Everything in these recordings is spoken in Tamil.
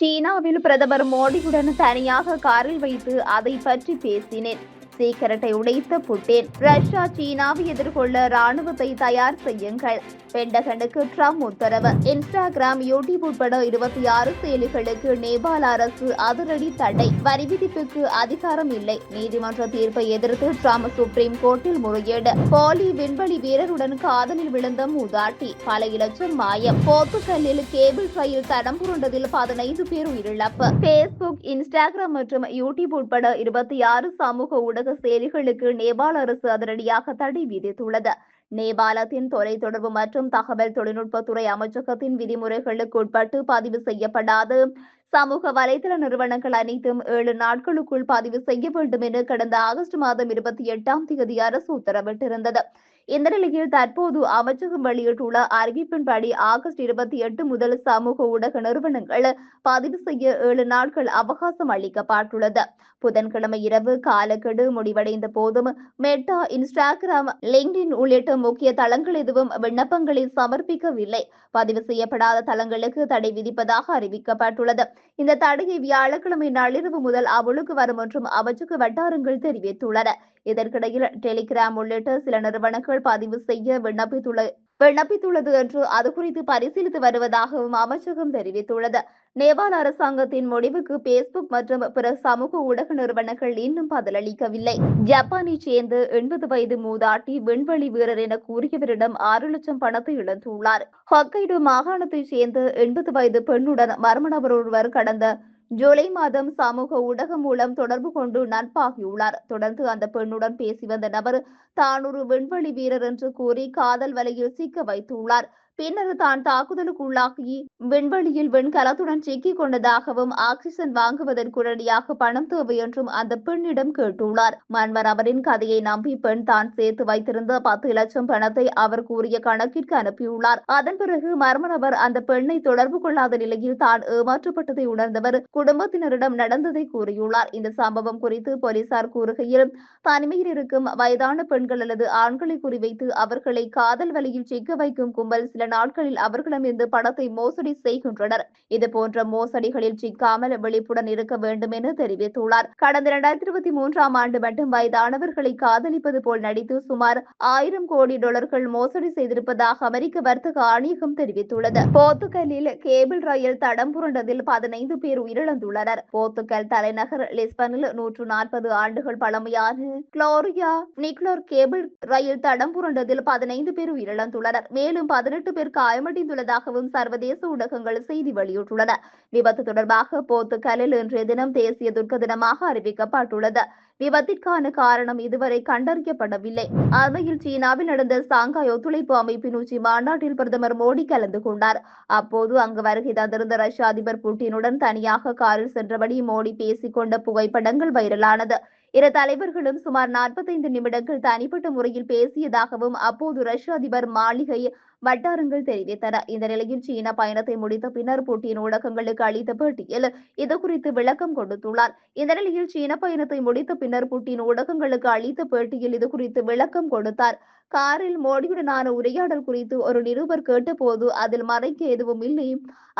சீனாவில் பிரதமர் மோடியுடன் தனியாக காரில் வைத்து அதை பற்றி பேசினேன். சீக்கிரட்டை உடைத்த புட்டேன். ரஷ்யா சீனாவை எதிர்கொள்ள ராணுவத்தை தயார் செய்யுங்கள். பெண்டகனுக்கு ட்ரம்ப் உத்தரவு. இன்ஸ்டாகிராம் யூடியூப் உட்பட இருபத்தி ஆறு செயலிகளுக்கு நேபாள அரசு அதிரடி தடை. வரி விதிப்புக்கு அதிகாரம் இல்லை. நீதிமன்ற தீர்ப்பை எதிர்த்து ட்ரம்ப் சுப்ரீம் கோர்ட்டில் முறையீடு. போலி விண்வெளி வீரருடன் காதலில் விழுந்த மூதாட்டி. பல இலட்சம் மாயம். போத்துக்கல்லில் கேபிள் ரயில் தடம் புரண்டதில் பதினைந்து பேர் உயிரிழப்பு. பேஸ்புக் இன்ஸ்டாகிராம் மற்றும் யூடியூப் உட்பட இருபத்தி ஆறு சமூக ஊடக செயலிகளுக்கு நேபாள அரசு அதிரடியாக தடை விதித்துள்ளது. நேபாளத்தின் தொலைத்தொடர்பு மற்றும் தகவல் தொழில்நுட்பத்துறை அமைச்சகத்தின் விதிமுறைகளுக்கு உட்பட்டு பதிவு செய்யப்படாத. சமூக வலைதள நிறுவனங்கள் அனைத்தும் ஏழு நாட்களுக்குள் பதிவு செய்ய வேண்டும் என கடந்த ஆகஸ்ட் மாதம் இருபத்தி எட்டாம் தேதி அரசு உத்தரவிட்டிருந்தது. இந்த நிலையில் தற்போது அமைச்சகம் வெளியிட்டுள்ள அறிவிப்பின்படி ஆகஸ்ட் இருபத்தி எட்டு முதல் சமூக ஊடக நிறுவனங்கள் பதிவு செய்ய ஏழு நாட்கள் அவகாசம் அளிக்கப்பட்டுள்ளது. புதன்கிழமை இரவு காலக்கெடு முடிவடைந்த போதும் மெட்டா இன்ஸ்டாகிராம் லிங்க்டின் உள்ளிட்ட முக்கிய தளங்கள் எதுவும் விண்ணப்பங்களை சமர்ப்பிக்கவில்லை. பதிவு செய்யப்படாத தளங்களுக்கு தடை விதிப்பதாக அறிவிக்கப்பட்டுள்ளது. இந்த தடையை வியாழக்கிழமை நள்ளிரவு முதல் அமலுக்கு வரும் என்றும் அமைச்சக வட்டாரங்கள் தெரிவித்துள்ளன. இதற்கிடையில் டெலிகிராம் உள்ளிட்ட சில நிறுவனங்கள் பதிவு செய்ய விண்ணப்பித்துள்ள விண்ணப்பித்துள்ளது என்று அது குறித்து பரிசீலித்து வருவதாகவும் அமைச்சகம் தெரிவித்துள்ளது. நேபாள அரசாங்கத்தின் முடிவுக்கு பேஸ்புக் மற்றும் பிற சமூக ஊடக நிறுவனங்கள் இன்னும் பதிலளிக்கவில்லை. ஜப்பானை சேர்ந்த எண்பது வயது மூதாட்டி விண்வெளி வீரர் என கூறியவரிடம் ஆறு லட்சம் பணத்தை இழந்துள்ளார். ஹொக்கைடு மாகாணத்தைச் சேர்ந்த எண்பது வயது பெண்ணுடன் மர்ம நபர் ஒருவர் கடந்த ஜூலை மாதம் சமூக ஊடகம் மூலம் தொடர்பு கொண்டு நட்பாகியுள்ளார். தொடர்ந்து அந்த பெண்ணுடன் பேசி வந்த நபர் தான் ஒரு விண்வெளி வீரர் என்று கூறி காதல் வலையில் சிக்க வைத்துள்ளார். பின்னர் தான் தாக்குதலுக்கு உள்ளாகி விண்வெளியில் விண்கலத்துடன் சிக்கிக் கொண்டதாகவும் ஆக்சிஜன் வாங்குவதற்கு உடனடியாக பணம் தேவை என்றும் அந்த பெண்ணிடம் கேட்டுள்ளார். மன்வர் அவரின் கதையை நம்பி பெண் தான் சேர்த்து வைத்திருந்த பத்து லட்சம் பணத்தை அவர் கூறிய கணக்கிற்கு அனுப்பியுள்ளார். அதன் பிறகு மர்ம நபர் அந்த பெண்ணை தொடர்பு கொள்ளாத நிலையில் தான் ஏமாற்றப்பட்டதை உணர்ந்தவர் குடும்பத்தினரிடம் நடந்ததை கூறியுள்ளார். இந்த சம்பவம் குறித்து போலீசார் கூறுகையில் தனிமையில் இருக்கும் வயதான பெண்கள் அல்லது ஆண்களை குறிவைத்து அவர்களை காதல் வலையில் சிக்க வைக்கும் கும்பல் சில நாட்களில் அவர்களிடமிருந்து பணத்தை மோசடி செய்கின்றனர். இதுபோன்ற மோசடிகளில் சிக்காமல் விழிப்புடன் இருக்க வேண்டும் என தெரிவித்துள்ளார். கடந்த இரண்டாயிரத்தி இருபத்தி மூன்றாம் ஆண்டு மட்டும் வயதானவர்களை காதலிப்பது போல் நடித்து சுமார் ஆயிரம் கோடி டாலர்கள் மோசடி செய்திருப்பதாக அமெரிக்க வர்த்தக ஆணையகம் தெரிவித்துள்ளது. போர்த்துகலில் கேபிள் ரயில் தடம் புரண்டதில் பதினைந்து பேர் உயிரிழந்துள்ளனர். போர்த்துகல் தலைநகர் லிஸ்பனில் நூற்று நாற்பது ஆண்டுகள் பழமையான கிளோரியா நிக்லோர் கேபிள் ரயில் தடம் புரண்டதில் பதினைந்து பேர் உயிரிழந்துள்ளனர். மேலும் பதினெட்டு பேர் காயமடைந்துள்ளதாகவும் சர்வதேச ஊடகங்கள் செய்தி வெளியிட்டுள்ளன. விபத்து தொடர்பாக போத்துக்கலில் இன்றைய தினம் தேசிய துர்க்க தினமாக அறிவிக்கப்பட்டுள்ளது. விபத்திற்கான காரணம் இதுவரை கண்டறியப்படவில்லை. அண்மையில் சீனாவில் நடந்த சாங்காய் ஒத்துழைப்பு அமைப்பின் உச்சி மாநாட்டில் பிரதமர் மோடி கலந்து கொண்டார். அப்போது அங்கு வருகை தந்திருந்த ரஷ்ய அதிபர் புட்டினுடன் தனியாக காரில் சென்றபடி மோடி பேசிக்கொண்ட புகைப்படங்கள் வைரலானது. இரு தலைவர்களும் சுமார் நாற்பத்தைந்து நிமிடங்கள் தனிப்பட்ட முறையில் பேசியதாகவும் அப்போது ரஷ்ய அதிபர் மாளிகை வட்டாரங்கள் தெரிவித்தன. இந்த நிலையில் சீன பயணத்தை முடித்த பின்னர் புட்டின் ஊடகங்களுக்கு அளித்த பேட்டியில் இது குறித்து விளக்கம் கொடுத்துள்ளார். இந்த நிலையில் சீன பயணத்தை முடித்த பின்னர் புட்டின் ஊடகங்களுக்கு அளித்த பேட்டியில் இது குறித்து விளக்கம் கொடுத்தார். காரில் மோடியுடனான உரையாடல் குறித்து ஒரு நிருபர் கேட்டபோது அதில் மறைக்க எதுவும் இல்லை.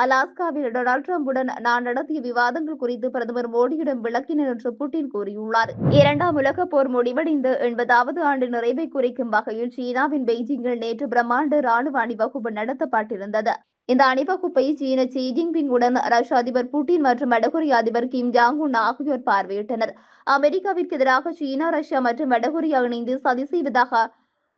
அலாஸ்காவில் டொனால்ட் ட்ரம்புடன் நான் நடத்திய விவாதங்கள் குறித்து பிரதமர் மோடியிடம் விளக்கினர் என்று புட்டின் கூறியுள்ளார். இரண்டாம் உலக போர் முடிவடைந்த எண்பதாவது ஆண்டு நிறைவை குறிக்கும் வகையில் சீனாவின் பெய்ஜிங்கில் நேற்று பிரம்மாண்ட ராணுவ அணிவகுப்பு நடத்தப்பட்டிருந்தது. இந்த அணிவகுப்பை சீன ஜி ஜின்பிங் உடன் ரஷ்ய அதிபர் புட்டின் மற்றும் வடகொரிய அதிபர் கிம் ஜாங் உன் ஆகியோர் பார்வையிட்டனர். அமெரிக்காவிற்கு எதிராக சீனா ரஷ்யா மற்றும் வடகொரியா இணைந்து சதி செய்வதாக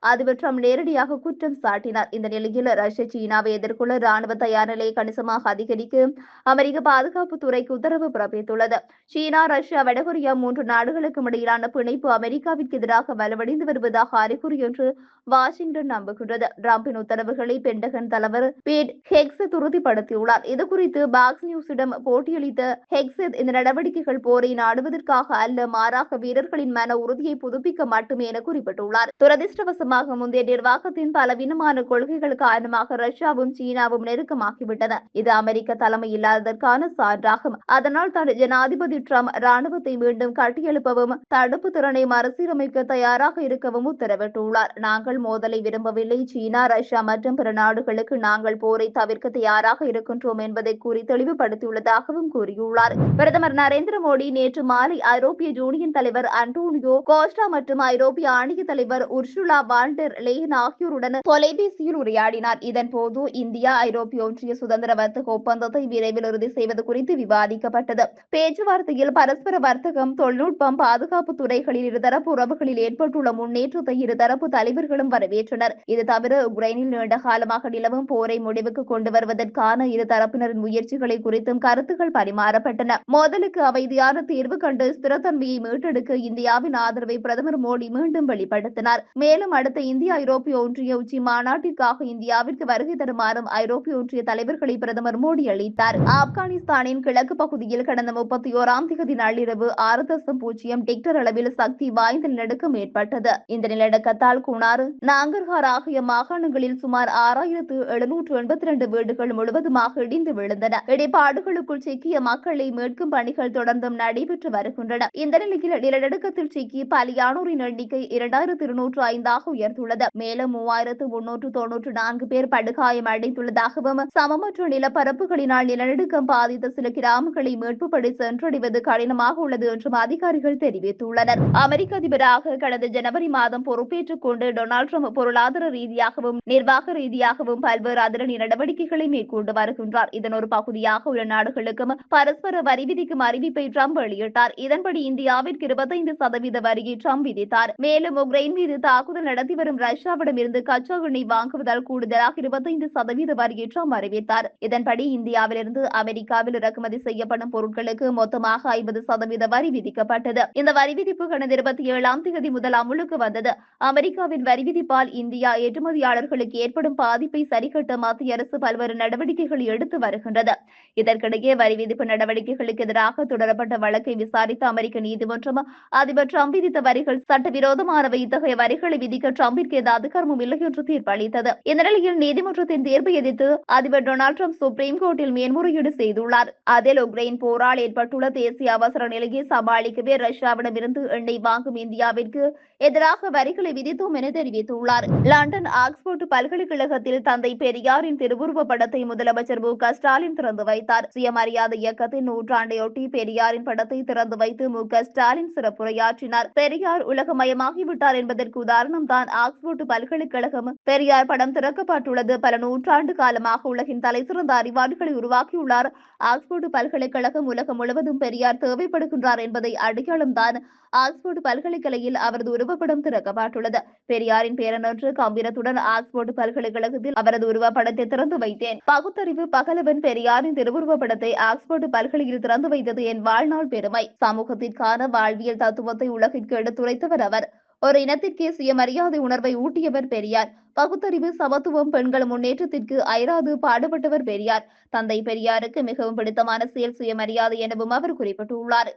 அதிபர் ட்ரம்ப் நேரடியாக குற்றம் சாட்டினார். இந்த நிலையில் ரஷ்ய சீனாவை எதிர்கொள்ள ராணுவ தயார் நிலையை கணிசமாக அதிகரிக்க அமெரிக்க பாதுகாப்பு துறைக்கு உத்தரவு பிறப்பித்துள்ளது. சீனா ரஷ்யா வடகொரியா மூன்று நாடுகளுக்கும் இடையிலான பிணைப்பு அமெரிக்காவிற்கு எதிராக வலுவடைந்து வருவதாக அறிகுறி என்று வாஷிங்டன் நம்புகின்றது. டிரம்பின் உத்தரவுகளை பென்டகன் தலைவர் பீட் ஹெக்ஸ் உறுதிப்படுத்தியுள்ளார் இது குறித்து பாக்ஸ் நியூஸிடம் போட்டியளித்த ஹெக்ஸ் இந்த நடவடிக்கைகள் போரை நாடுவதற்காக அல்ல மாறாக வீரர்களின் மன உறுதியை புதுப்பிக்க மட்டுமே என குறிப்பிட்டுள்ளார். துரதிருஷ்டவசம் காரணமாக முந்தைய நிர்வாகத்தின் பலவீனமான கொள்கைகள் காரணமாக ரஷ்யாவும் சீனாவும் நெருக்கமாகிவிட்டன. இது அமெரிக்க தலைமை இல்லாததற்கான சான்றாகும். அதனால் தான் ஜனாதிபதி ட்ரம்ப் ராணுவத்தை மீண்டும் கட்டியெழுப்பவும் தடுப்பு திறனை மறுசீரமைக்க தயாராக இருக்கவும் உத்தரவிட்டுள்ளார். நாங்கள் மோதலை விரும்பவில்லை. சீனா ரஷ்யா மற்றும் பிற நாடுகளுக்கு நாங்கள் போரை தவிர்க்க தயாராக இருக்கின்றோம் என்பதை கூறி தெளிவுபடுத்தியுள்ளதாகவும் கூறியுள்ளார். பிரதமர் நரேந்திர மோடி நேற்று மாலை ஐரோப்பிய யூனியன் தலைவர் அண்டோனியோ கோஸ்டா மற்றும் ஐரோப்பிய ஆணைய தலைவர் உர்சுலா வால்டர் லேயன் ஆகியோருடன் தொலைபேசியில் உரையாடினார். இதன் போது இந்தியா ஐரோப்பிய ஒன்றிய சுதந்திர வர்த்தக ஒப்பந்தத்தை விரைவில் இறுதி செய்வது குறித்து விவாதிக்கப்பட்டது. பேச்சுவார்த்தையில் பரஸ்பர வர்த்தகம் தொழில்நுட்பம் பாதுகாப்பு துறைகளில் இருதரப்பு உறவுகளில் ஏற்பட்டுள்ள முன்னேற்றத்தை இருதரப்பு தலைவர்களும் வரவேற்றனர். இது தவிர உக்ரைனில் நீண்ட காலமாக நிலவும் போரை முடிவுக்கு கொண்டு வருவதற்கான இரு தரப்பினரின் முயற்சிகளை குறித்தும் கருத்துக்கள் பரிமாறப்பட்டன. மோதலுக்கு அமைதியான தீர்வு கண்டு ஸ்திரத்தன்மையை மீட்டெடுக்க இந்தியாவின் ஆதரவை பிரதமர் மோடி மீண்டும் வெளிப்படுத்தினார். மேலும் அடுத்த அடுத்த இந்திய ஐரோப்பிய ஒன்றிய உச்சி மாநாட்டிற்காக இந்தியாவிற்கு வருகை தருமாறும் ஐரோப்பிய ஒன்றிய தலைவர்களை பிரதமர் மோடி அளித்தார். ஆப்கானிஸ்தானின் கிழக்கு பகுதியில் கடந்த முப்பத்தி ஓராம் தேதி நள்ளிரவு ஆறு தசம் பூஜ்ஜியம் டிக்டர் அளவில் சக்தி வாய்ந்த நிலநடுக்கம் ஏற்பட்டது. இந்த நிலநடுக்கத்தால் குணார் நாங்கர்ஹார் ஆகிய மாகாணங்களில் சுமார் ஆறாயிரத்து எழுநூற்று எண்பத்தி இரண்டு வீடுகள் முழுவதுமாக இடிந்து விழுந்தன. இடைப்பாடுகளுக்குள் சிக்கிய மக்களை மீட்கும் பணிகள் தொடர்ந்தும் நடைபெற்று வருகின்றன. இந்த நிலையில் நிலநடுக்கத்தில் சிக்கி பலியானோரின் எண்ணிக்கை இரண்டாயிரத்து இருநூற்று ஐந்தாக உயர்ந்துள்ளது. மேலும் மூவாயிரத்து முன்னூற்று தொன்னூற்று நான்கு பேர் படுகாயம் அடைந்துள்ளதாகவும் சமமற்ற நிலப்பரப்புகளினால் நிலநடுக்கம் பாதித்த சில கிராமங்களை மீட்பு படை சென்றடைவது கடினமாக உள்ளது என்றும் அதிகாரிகள் தெரிவித்துள்ளனர். அமெரிக்க அதிபராக கடந்த ஜனவரி மாதம் பொறுப்பேற்றுக் கொண்டு டொனால்டு ட்ரம்ப் பொருளாதார ரீதியாகவும் நிர்வாக ரீதியாகவும் பல்வேறு அதிரடி நடவடிக்கைகளை மேற்கொண்டு வருகின்றார். இதன் ஒரு பகுதியாக உள்ள நாடுகளுக்கும் பரஸ்பர வரி விதிக்கும் அறிவிப்பை ட்ரம்ப் வெளியிட்டார். இதன்படி இந்தியாவிற்கு இருபத்தைந்து சதவீத வரியை ட்ரம்ப் விதித்தார். மேலும் உக்ரைன் மீது தாக்குதல் நடத்தி நடத்தி வரும் ரஷ்யாவிடம் இருந்து கச்சா எண்ணெய் வாங்குவதால் கூடுதலாக இருபத்தைந்து சதவீத வரியை ட்ரம்ப் அறிவித்தார். இதன்படி இந்தியாவிலிருந்து அமெரிக்காவில் இறக்குமதி செய்யப்படும் பொருட்களுக்கு மொத்தமாக ஐம்பது சதவீத வரி விதிக்கப்பட்டது. இந்த வரி விதிப்பு கடந்த இருபத்தி ஏழாம் தேதி முதல் அமுலுக்கு வந்தது. அமெரிக்காவின் வரி விதிப்பால் இந்தியா ஏற்றுமதியாளர்களுக்கு ஏற்படும் பாதிப்பை சரிகட்ட மத்திய அரசு பல்வேறு நடவடிக்கைகளை எடுத்து வருகின்றது. இதற்கிடையே வரி விதிப்பு நடவடிக்கைகளுக்கு எதிராக தொடரப்பட்ட வழக்கை விசாரித்த அமெரிக்க நீதிமன்றம் அதிபர் ட்ரம்ப் விதித்த வரிகள் சட்டவிரோதமானவை. இத்தகைய வரிகளை விதிக்க டிரம்பிற்கு எந்த அதிகாரமும் இல்லை என்று தீர்ப்பு அளித்தது இந்த நிலையில் நீதிமன்றத்தின் தீர்ப்பை எதிர்த்து அதிபர் டொனால்டு டிரம்ப் சுப்ரீம் கோர்ட்டில் மேன்முறையீடு செய்துள்ளார். அதில் உக்ரைன் போரால் ஏற்பட்டுள்ள தேசிய அவசர நிலையை சமாளிக்கவே ரஷ்யாவிடமிருந்து எண்ணெய் வாங்கும் இந்தியாவிற்கு எதிராக வரிகளை விதித்தோம் என தெரிவித்துள்ளார். லண்டன் ஆக்ஸ்போர்ட் பல்கலைக்கழகத்தில் தந்தை பெரியாரின் திருவுருவ படத்தை முதலமைச்சர் மு க ஸ்டாலின் திறந்து வைத்தார். சுயமரியாதை இயக்கத்தின் நூற்றாண்டையொட்டி பெரியாரின் படத்தை திறந்து வைத்து மு க ஸ்டாலின் சிறப்புரையாற்றினார். பெரியார் உலகமயமாகிவிட்டார் என்பதற்கு உதாரணம் தான் தான் ஆக்ஸ்போர்ட் பல்கலைக்கழகம் பெரியார் படம் திறக்கப்பட்டுள்ளது. பல நூற்றாண்டு காலமாக உலகின் தலைசிறந்த அறிவாளிகளை உருவாக்கியுள்ளார். ஆக்ஸ்போர்ட் பல்கலைக்கழகம் உலகம் முழுவதும் பெரியார் தேவைப்படுகின்றார் என்பதை அடையாளம் தான் ஆக்ஸ்போர்ட் பல்கலைக்கழகில் அவரது உருவப்படம் திறக்கப்பட்டுள்ளது. பெரியாரின் பேரனன்று கம்பீரத்துடன் ஆக்ஸ்போர்ட் பல்கலைக்கழகத்தில் அவரது உருவப்படத்தை திறந்து வைத்தேன். பகுத்தறிவு பகலவன் பெரியாரின் திருவுருவப்படத்தை ஆக்ஸ்போர்ட் பல்கலையில் திறந்து வைத்தது என் வாழ்நாள் பெருமை. சமூகத்திற்கான வாழ்வியல் தத்துவத்தை உலகிற்கு எடுத்துரைத்தவர் அவர். ஒரு இனத்திற்கே சுயமரியாதை உணர்வை ஊட்டியவர் பெரியார். பகுத்தறிவு சமத்துவம் பெண்கள் முன்னேற்றத்திற்கு அயராது பாடுபட்டவர் பெரியார். தந்தை பெரியாருக்கு மிகவும் பிடித்தமான செயல் சுயமரியாதை எனவும் அவர் குறிப்பிட்டுள்ளார்.